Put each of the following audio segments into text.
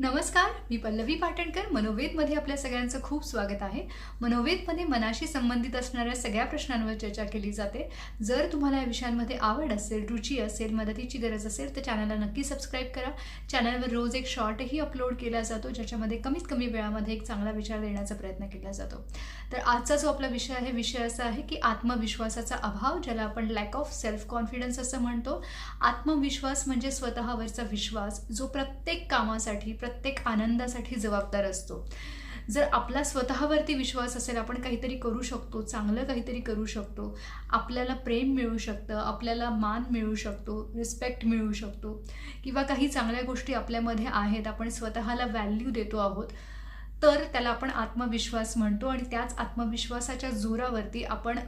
नमस्कार मी पल्लवी पाटणकर मनोवेदमध्ये आपल्या सगळ्यांचं खूप स्वागत आहे. मनोवेदमध्ये मनाशी संबंधित असणाऱ्या सगळ्या प्रश्नांवर चर्चा केली जाते. जर तुम्हाला या विषयांमध्ये आवड असेल रुची असेल मदतीची गरज असेल तर चॅनलला नक्की सबस्क्राईब करा. चॅनलवर रोज एक शॉर्टही अपलोड केला जातो ज्याच्यामध्ये कमीत कमी वेळामध्ये एक चांगला विचार देण्याचा प्रयत्न केला जातो. तर आजचा जो आपला विषय आहे विषय असा आहे की आत्मविश्वासाचा अभाव ज्याला आपण लॅक ऑफ सेल्फ कॉन्फिडन्स असं म्हणतो. आत्मविश्वास म्हणजे स्वतःवरचा विश्वास जो प्रत्येक कामासाठी प्रत्येक आनंदासाठी जबाबदार असतो. जर आपला स्वतःवरती विश्वास असेल आपण काहीतरी करू शकतो चांगलं काहीतरी करू शकतो. आपल्याला प्रेम मिळू शकतं आपल्याला मान मिळू शकतो रिस्पेक्ट मिळू शकतो. किंवा काही चांगल्या गोष्टी आपल्यामध्ये आहेत आपण स्वतःला व्हॅल्यू देतो आहोत तर त्याला आपण आत्मविश्वास म्हणतो आणि त्याच आत्मविश्वासाच्या जोरावरती आपण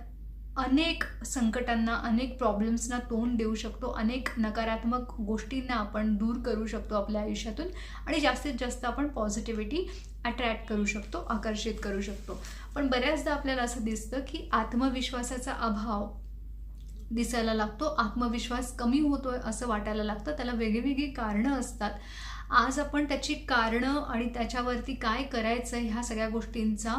अनेक संकटांना अनेक प्रॉब्लेम्सना तोंड देऊ शकतो. अनेक नकारात्मक गोष्टींना आपण दूर करू शकतो आपल्या आयुष्यातून आणि जास्तीत जास्त आपण पॉझिटिव्हिटी अट्रॅक्ट करू शकतो आकर्षित करू शकतो. पण बऱ्याचदा आपल्याला असं दिसतं की आत्मविश्वासाचा अभाव दिसायला लागतो. आत्मविश्वास कमी होतोय असं वाटायला लागतं. त्याला वेगळीवेगळी कारणं असतात. आज आपण त्याची कारणं आणि त्याच्यावरती काय करायचं ह्या सगळ्या गोष्टींचा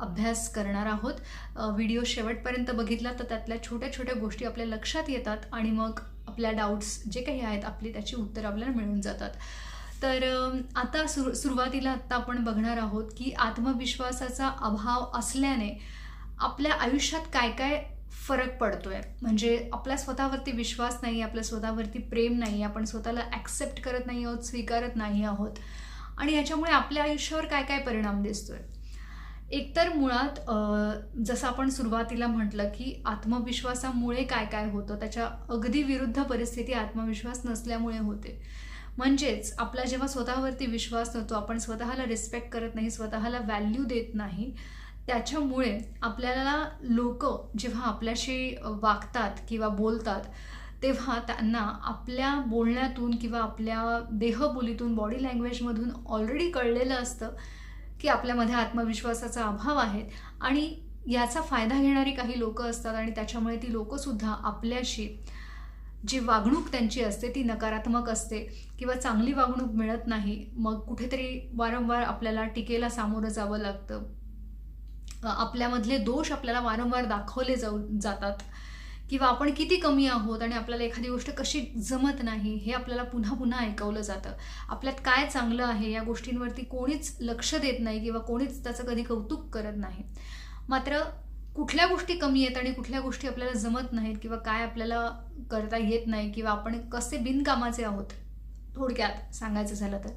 अभ्यास करणार आहोत. व्हिडिओ शेवटपर्यंत बघितला तर त्यातल्या छोट्या छोट्या गोष्टी आपल्या लक्षात येतात आणि मग आपल्या डाऊट्स जे काही आहेत आपली त्याची उत्तरं आपल्याला मिळून जातात. तर आता सुरू सुरुवातीला आत्ता आपण बघणार आहोत की आत्मविश्वासाचा अभाव असल्याने आपल्या आयुष्यात काय काय फरक पडतोय? म्हणजे आपल्या स्वतःवरती विश्वास नाही आपल्या स्वतःवरती प्रेम नाही आपण स्वतःला ॲक्सेप्ट करत नाही आहोत स्वीकारत नाही आहोत. आणि याच्यामुळे आपल्या आयुष्यावर काय काय परिणाम दिसतोय? एकतर मुळात जसं आपण सुरुवातीला म्हटलं की आत्मविश्वासामुळे काय काय होतं त्याच्या अगदी विरुद्ध परिस्थिती आत्मविश्वास नसल्यामुळे होते. म्हणजेच आपला जेव्हा स्वतःवरती विश्वास नव्हतो आपण स्वतःला रिस्पेक्ट करत नाही स्वतःला व्हॅल्यू देत नाही त्याच्यामुळे आपल्याला लोक जेव्हा आपल्याशी वागतात किंवा बोलतात तेव्हा त्यांना आपल्या बोलण्यातून किंवा आपल्या देहबोलीतून बॉडी लँग्वेजमधून ऑलरेडी कळलेलं असतं की आपल्यामध्ये आत्मविश्वासाचा अभाव आहे आणि याचा फायदा घेणारी काही लोक असतात आणि त्याच्यामुळे ती लोकंसुद्धा आपल्याशी जी वागणूक त्यांची असते ती नकारात्मक असते किंवा चांगली वागणूक मिळत नाही मग कुठेतरी वारंवार आपल्याला टीकेला सामोरं जावं लागतं. आपल्यामधले दोष आपल्याला वारंवार दाखवले जाऊ जातात. किंवा आपण किती कमी आहोत आणि आपल्याला एखादी गोष्ट कशी जमत नाही हे आपल्याला पुन्हा पुन्हा ऐकवलं जातं. आपल्यात काय चांगलं आहे या गोष्टींवरती कोणीच लक्ष देत नाही किंवा कोणीच त्याचं कधी कौतुक करत नाही. मात्र कुठल्या गोष्टी कमी आहेत आणि कुठल्या गोष्टी आपल्याला जमत नाहीत किंवा काय आपल्याला करता येत नाही किंवा आपण कसे बिनकामाचे आहोत थोडक्यात सांगायचं झालं तर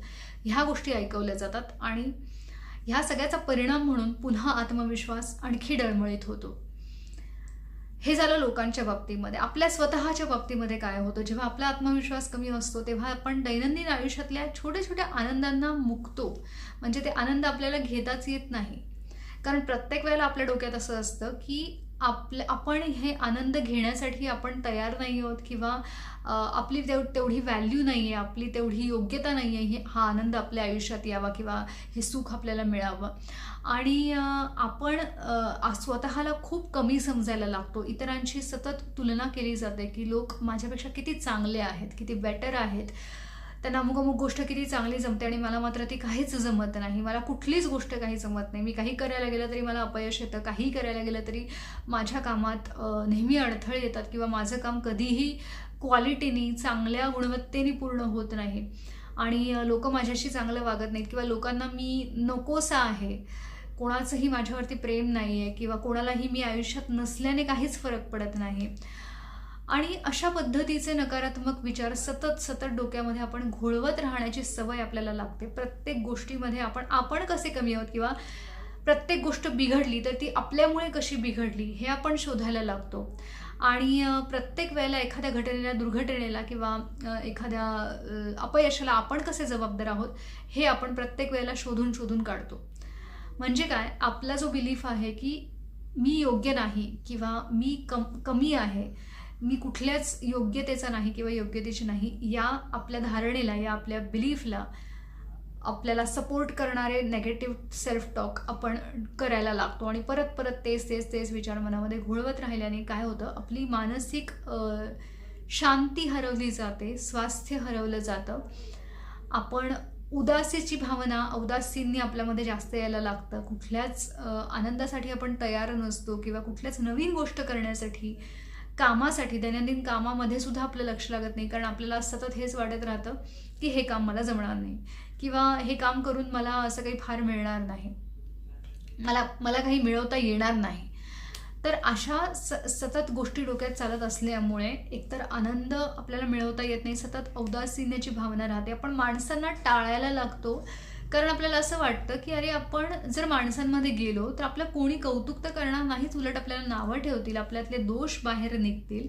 ह्या गोष्टी ऐकवल्या जातात. आणि ह्या सगळ्याचा परिणाम म्हणून पुन्हा आत्मविश्वास आणखी डळमळीत होतो. हे झालं लोकांच्या बाबतीमध्ये. आपल्या स्वतःच्या बाबतीमध्ये काय होतं? जेव्हा आपला आत्मविश्वास कमी असतो तेव्हा आपण दैनंदिन आयुष्यातल्या छोट्या छोट्या आनंदांना मुकतो. म्हणजे ते आनंद आपल्याला घेताच येत नाही. कारण प्रत्येक वेळेला आपल्या डोक्यात असं असतं की आपलं आपण हे आनंद घेण्यासाठी आपण तयार नाही आहोत किंवा आपली तेव तेवढी व्हॅल्यू नाही आहे आपली तेवढी योग्यता नाही आहे हा आनंद आपल्या आयुष्यात यावा किंवा हे सुख आपल्याला मिळावं. आणि आपण स्वतःला खूप कमी समजायला लागतो. इतरांशी सतत तुलना केली जाते की लोक माझ्यापेक्षा किती चांगले आहेत किती बेटर आहेत. त्यांना अमुक अमुक गोष्ट किती चांगली जमते आणि मला मात्र ती काहीच जमत नाही. मला कुठलीच गोष्ट काही जमत नाही. मी काही करायला गेलं तरी मला अपयश येतं. काही करायला गेलं तरी माझ्या कामात नेहमी अडथळे येतात किंवा माझं काम कधीही क्वालिटीनी चांगल्या गुणवत्तेने पूर्ण होत नाही. आणि लोक माझ्याशी चांगलं वागत नाहीत किंवा लोकांना मी नकोसा आहे. कोणाचंही माझ्यावरती प्रेम नाही आहे किंवा कोणालाही मी आयुष्यात नसल्याने काहीच फरक पडत नाही. आणि अशा पद्धतीचे नकारात्मक विचार सतत सतत डोक्यामध्ये आपण घोळवत राहण्याची सवय आपल्याला लागते. प्रत्येक गोष्टीमध्ये आपण आपण कसे कमी आहोत किंवा प्रत्येक गोष्ट बिघडली तर ती आपल्यामुळे कशी बिघडली हे आपण शोधायला लागतो. आणि प्रत्येक वेळेला एखाद्या घटनेला दुर्घटनेला किंवा एखाद्या अपयशाला आपण कसे जबाबदार आहोत हे आपण प्रत्येक वेळेला शोधून शोधून काढतो. म्हणजे काय? आपला जो बिलीफ आहे की मी योग्य नाही किंवा मी कम कमी आहे मी कुठल्याच योग्यतेचा नाही किंवा योग्यतेची नाही या आपल्या धारणेला या आपल्या बिलीफला आपल्याला सपोर्ट करणारे नेगेटिव्ह सेल्फ टॉक आपण करायला लागतो. आणि परत परत तेच तेच तेच विचार मनामध्ये घोळवत राहिल्याने काय होतं? आपली मानसिक शांती हरवली जाते स्वास्थ्य हरवलं जातं. आपण उदासीची भावना औदासींनी आपल्यामध्ये जास्त यायला लागतं. कुठल्याच आनंदासाठी आपण तयार नसतो किंवा कुठल्याच नवीन गोष्ट करण्यासाठी कामासाठी दैनंदिन कामामध्ये सुद्धा आपलं लक्ष लागत नाही. कारण आपल्याला सतत हेच वाटत राहतं की हे काम मला जमणार नाही. किंवा हे काम करून मला असं काही फार मिळणार नाही. मला मला काही मिळवता येणार नाही. तर अशा स सतत गोष्टी डोक्यात चालत असल्यामुळे एकतर आनंद आपल्याला मिळवता येत नाही. सतत औदासीन्याची भावना राहते. आपण माणसांना टाळायला लागतो. कारण आपल्याला असं वाटतं की अरे आपण जर माणसांमध्ये गेलो तर आपलं कोणी कौतुक तर करणार नाहीच. उलट आपल्याला नावं ठेवतील आपल्यातले दोष बाहेर निघतील.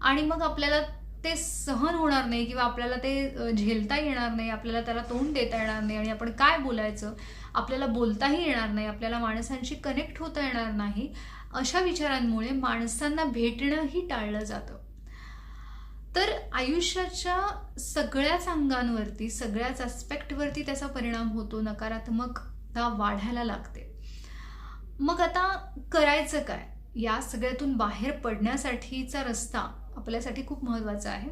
आणि मग आपल्याला ते सहन होणार नाही किंवा आपल्याला ते झेलता येणार नाही आपल्याला त्याला तोंड देता येणार नाही आणि आपण काय बोलायचं? आपल्याला बोलताही येणार नाही आपल्याला माणसांशी कनेक्ट होता येणार नाही. अशा विचारांमुळे माणसांना भेटणंही टाळलं जातं. तर आयुष्याच्या सगळ्याच अंगांवरती सगळ्याच ॲस्पेक्टवरती त्याचा परिणाम होतो नकारात्मकता वाढायला लागते. मग आता करायचं काय? या सगळ्यातून बाहेर पडण्यासाठीचा रस्ता आपल्यासाठी खूप महत्त्वाचा आहे.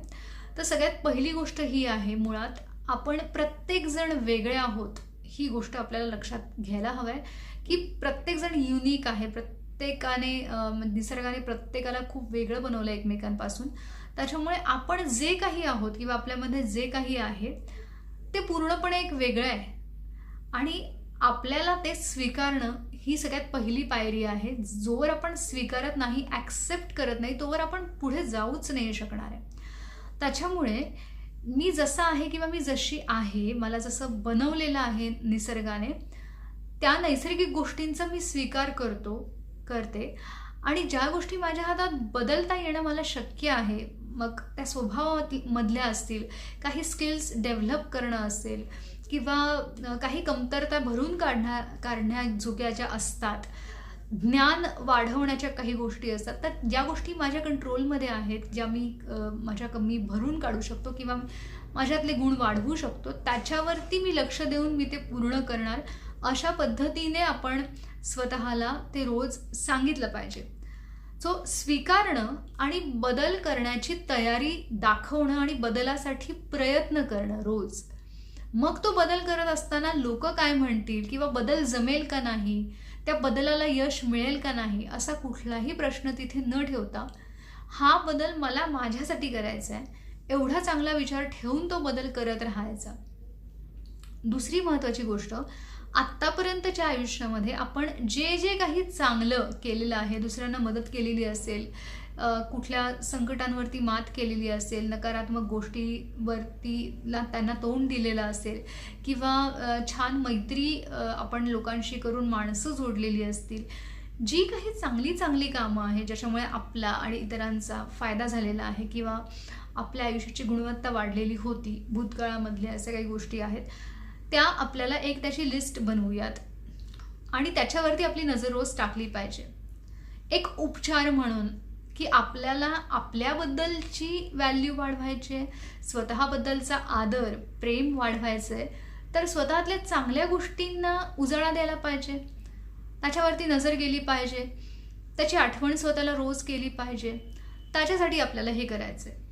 तर सगळ्यात पहिली गोष्ट ही आहे मुळात आपण प्रत्येकजण वेगळे आहोत ही गोष्ट आपल्याला लक्षात घ्यायला हवं आहे की प्रत्येकजण युनिक आहे. प्रत्येकाने निसर्गाने प्रत्येकाला खूप वेगळं बनवलं आहे एकमेकांपासून. त्याच्यामुळे आपण जे काही आहोत किंवा आपल्यामध्ये जे काही आहे ते पूर्णपणे एक वेगळं आहे. आणि आपल्याला ते स्वीकारणं ही सगळ्यात पहिली पायरी आहे. जोवर आपण स्वीकारत नाही ॲक्सेप्ट करत नाही तोवर आपण पुढे जाऊच नाही शकणार आहे. त्याच्यामुळे मी जसा आहे किंवा मी जशी आहे मला जसं बनवलेलं आहे निसर्गाने त्या नैसर्गिक गोष्टींचा मी स्वीकार करतो करते. आणि ज्या गोष्टी माझ्या हातात बदलता येणं मला शक्य आहे मग त्या स्वभावामधल्या असतील काही स्किल्स डेव्हलप करणं असेल किंवा काही कमतरता भरून काढण्या काढण्याजोग्या ज्या असतात ज्ञान वाढवण्याच्या काही गोष्टी असतात तर ज्या गोष्टी माझ्या कंट्रोलमध्ये आहेत ज्या मी माझ्या कमी भरून काढू शकतो किंवा माझ्यातले गुण वाढवू शकतो त्याच्यावरती मी लक्ष देऊन मी ते पूर्ण करणार अशा पद्धतीने आपण स्वतःला ते रोज सांगितलं पाहिजे. सो स्वीकारणं आणि बदल करण्याची तयारी दाखवणं आणि बदलासाठी प्रयत्न करणं रोज. मग तो बदल करत असताना लोक काय म्हणतील किंवा बदल जमेल का नाही त्या बदलाला यश मिळेल का नाही असा कुठलाही प्रश्न तिथे न ठेवता हा बदल मला माझ्यासाठी करायचा आहे एवढा चांगला विचार ठेवून तो बदल करत राहायचा. दुसरी महत्त्वाची गोष्ट आत्तापर्यंतच्या आयुष्यामध्ये आपण जे जे काही चांगलं केलेलं आहे दुसऱ्यांना मदत केलेली असेल कुठल्या संकटांवरती मात केलेली असेल नकारात्मक गोष्टीवरतीला त्यांना तोंड दिलेलं असेल किंवा छान मैत्री आपण लोकांशी करून माणसं जोडलेली असतील जी काही चांगली चांगली कामं आहे ज्याच्यामुळे आपला आणि इतरांचा फायदा झालेला आहे किंवा आपल्या आयुष्याची गुणवत्ता वाढलेली होती भूतकाळामधल्या अशा काही गोष्टी आहेत त्या आपल्याला एक त्याची लिस्ट बनवूयात. आणि त्याच्यावरती आपली नजर रोज टाकली पाहिजे. एक उपचार म्हणून की आपल्याला आपल्याबद्दलची व्हॅल्यू वाढवायची आहे स्वतःबद्दलचा आदर प्रेम वाढवायचं आहे तर स्वतःतल्या चांगल्या गोष्टींना उजाळा द्यायला पाहिजे. त्याच्यावरती नजर गेली पाहिजे. त्याची आठवण स्वतःला रोज केली पाहिजे. त्याच्यासाठी आपल्याला हे करायचं आहे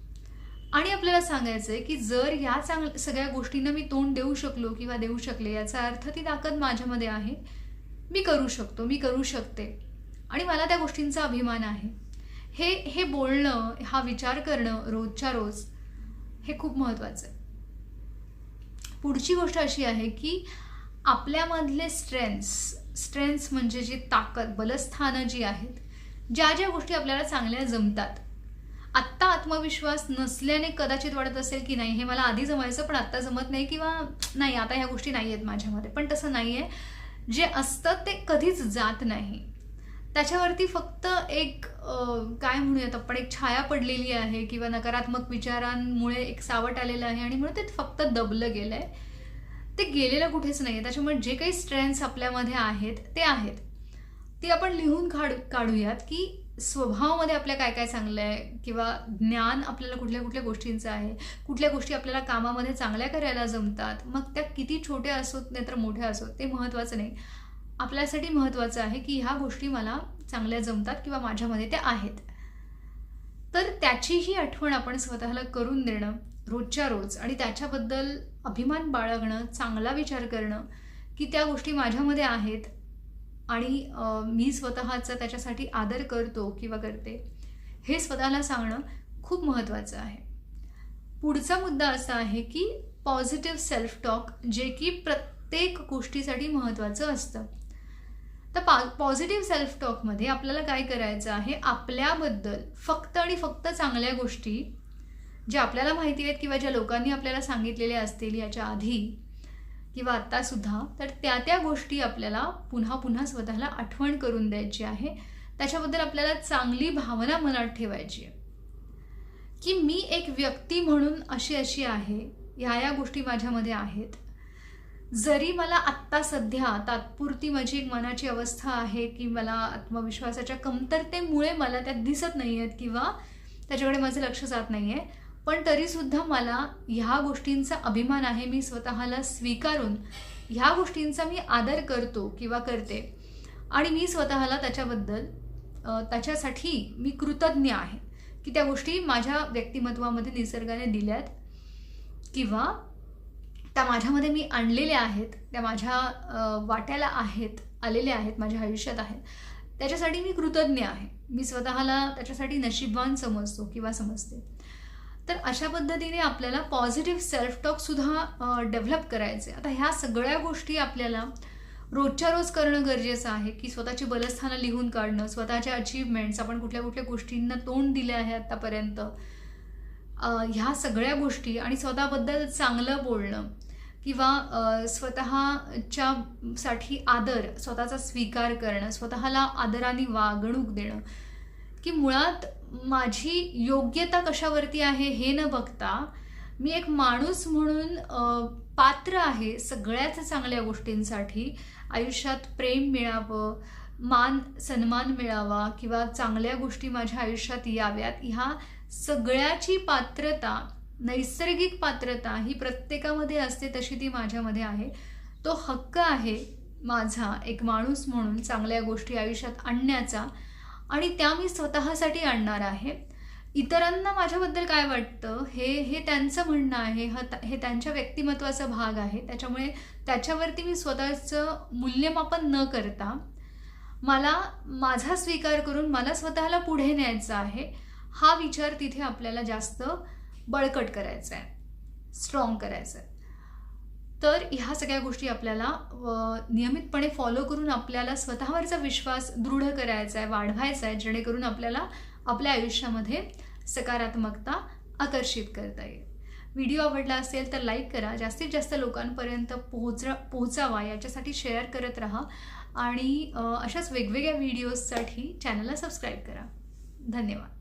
आणि आपल्याला सांगायचं आहे की जर या चांग सगळ्या गोष्टींना मी तोंड देऊ शकलो किंवा देऊ शकले याचा अर्थ ती ताकद माझ्यामध्ये आहे. मी करू शकतो मी करू शकते. आणि मला त्या गोष्टींचा अभिमान आहे. हे हे बोलणं हा विचार करणं रोजच्या रोज हे खूप महत्त्वाचं आहे. पुढची गोष्ट अशी आहे की आपल्यामधले स्ट्रेंथ्स स्ट्रेंथ्स म्हणजे जी ताकद बलस्थानं जी आहेत ज्या ज्या गोष्टी आपल्याला चांगल्या जमतात आत्ता आत्मविश्वास नसल्याने कदाचित वाटत असेल की नाही हे मला आधी जमायचं पण आत्ता जमत नाही किंवा नाही आता ह्या गोष्टी नाही आहेत माझ्यामध्ये. पण तसं नाही आहे जे असतं ते कधीच जात नाही. त्याच्यावरती फक्त एक काय म्हणूयात आपण एक छाया पडलेली आहे किंवा नकारात्मक विचारांमुळे एक सावट आलेलं आहे आणि म्हणून ते फक्त दबलं गेलं आहे ते गेलेलं कुठेच नाही आहे त्याच्यामुळे जे काही स्ट्रेंथ्स आपल्यामध्ये आहेत ते आहेत. ती आपण लिहून काढ काढूयात की स्वभावामध्ये आपल्या काय काय चांगलं आहे किंवा ज्ञान आपल्याला कुठल्या कुठल्या गोष्टींचं आहे कुठल्या गोष्टी आपल्याला कामामध्ये चांगल्या करायला जमतात मग त्या किती छोट्या असोत नाही तर मोठ्या असोत ते महत्त्वाचं नाही. आपल्यासाठी महत्त्वाचं आहे की ह्या गोष्टी मला चांगल्या जमतात किंवा माझ्यामध्ये त्या आहेत. तर त्याचीही आठवण आपण स्वतःला करून देणं रोजच्या रोज आणि त्याच्याबद्दल अभिमान बाळगणं चांगला विचार करणं की त्या गोष्टी माझ्यामध्ये आहेत आणि मी स्वतःचा त्याच्यासाठी आदर करतो किंवा करते हे स्वतःला सांगणं खूप महत्त्वाचं आहे. पुढचा मुद्दा असा आहे की पॉझिटिव्ह सेल्फ टॉक जे की प्रत्येक गोष्टीसाठी महत्त्वाचं असतं. तर पा पॉझिटिव्ह सेल्फ टॉकमध्ये आपल्याला काय करायचं आहे? आपल्याबद्दल फक्त आणि फक्त चांगल्या गोष्टी ज्या आपल्याला माहिती आहेत किंवा ज्या लोकांनी आपल्याला सांगितलेल्या असतील याच्या आधी किंवा आत्तासुद्धा तर त्या त्या गोष्टी आपल्याला पुन्हा पुन्हा स्वतःला आठवण करून द्यायची आहे. त्याच्याबद्दल आपल्याला चांगली भावना मनात ठेवायची आहे. की मी एक व्यक्ती म्हणून अशी अशी आहे ह्या या गोष्टी माझ्यामध्ये आहेत. जरी मला आत्ता सध्या तात्पुरती माझी एक मनाची अवस्था आहे की मला आत्मविश्वासाच्या कमतरतेमुळे मला त्यात दिसत नाही आहेत किंवा त्याच्याकडे माझं लक्ष जात नाही आहे पण तरीसुद्धा मला ह्या गोष्टींचा अभिमान आहे. मी स्वतःला स्वीकारून ह्या गोष्टींचा मी आदर करतो किंवा करते. आणि मी स्वतःला त्याच्याबद्दल त्याच्यासाठी मी कृतज्ञ आहे की त्या गोष्टी माझ्या व्यक्तिमत्वामध्ये निसर्गाने दिल्यात किंवा त्या माझ्यामध्ये मी आणलेल्या आहेत त्या माझ्या वाट्याला आहेत आलेल्या आहेत माझ्या आयुष्यात आहेत. त्याच्यासाठी मी कृतज्ञ आहे. मी स्वतःला त्याच्यासाठी नशीबवान समजतो किंवा समजते. तर अशा पद्धतीने आपल्याला पॉझिटिव्ह सेल्फ टॉकसुद्धा डेव्हलप करायचे आता ह्या सगळ्या गोष्टी आपल्याला रोजच्या रोज करणं गरजेचं आहे की स्वतःची बलस्थानं लिहून काढणं स्वतःच्या अचीवमेंट्स आपण कुठल्या कुठल्या गोष्टींना तोंड दिले आहे आत्तापर्यंत ह्या सगळ्या गोष्टी आणि स्वतःबद्दल चांगलं बोलणं किंवा स्वतःच्या साठी आदर स्वतःचा स्वीकार करणं स्वतःला आदराने वागणूक देणं की मुळात माझी योग्यता कशावरती आहे हे न बघता मी एक माणूस म्हणून पात्र आहे सगळ्याच चांगल्या गोष्टींसाठी. आयुष्यात प्रेम मिळावं मान सन्मान मिळावा किंवा चांगल्या गोष्टी माझ्या आयुष्यात याव्यात ह्या सगळ्याची पात्रता नैसर्गिक पात्रता ही प्रत्येकामध्ये असते तशी ती माझ्यामध्ये आहे. तो हक्क आहे माझा एक माणूस म्हणून चांगल्या गोष्टी आयुष्यात आणण्याचा. आणि त्या मी स्वतःसाठी आणणार आहे. इतरांना माझ्याबद्दल काय वाटतं? हे हे त्यांचं म्हणणं आहे. हा हे त्यांच्या व्यक्तिमत्वाचा भाग आहे. त्याच्यामुळे त्याच्यावरती मी स्वतःचं मूल्यमापन न करता मला माझा स्वीकार करून मला स्वतःला पुढे न्यायचा आहे. हा विचार तिथे आपल्याला जास्त बळकट करायचा आहे स्ट्रॉंग करायचा आहे तर ह्या सगळ्या गोष्टी आपल्याला नियमितपणे फॉलो करून आपल्याला स्वतःवरचा विश्वास दृढ करायचा आहे वाढवायचा आहे जेणेकरून आपल्याला आपल्या आयुष्यामध्ये सकारात्मकता आकर्षित करता येईल. व्हिडिओ आवडला असेल तर लाईक करा. जास्तीत जास्त लोकांपर्यंत पोहोच पोहोचावा याच्यासाठी शेअर करत राहा. आणि अशाच वेगवेगळ्या व्हिडिओजसाठी चॅनलला सबस्क्राईब करा. धन्यवाद.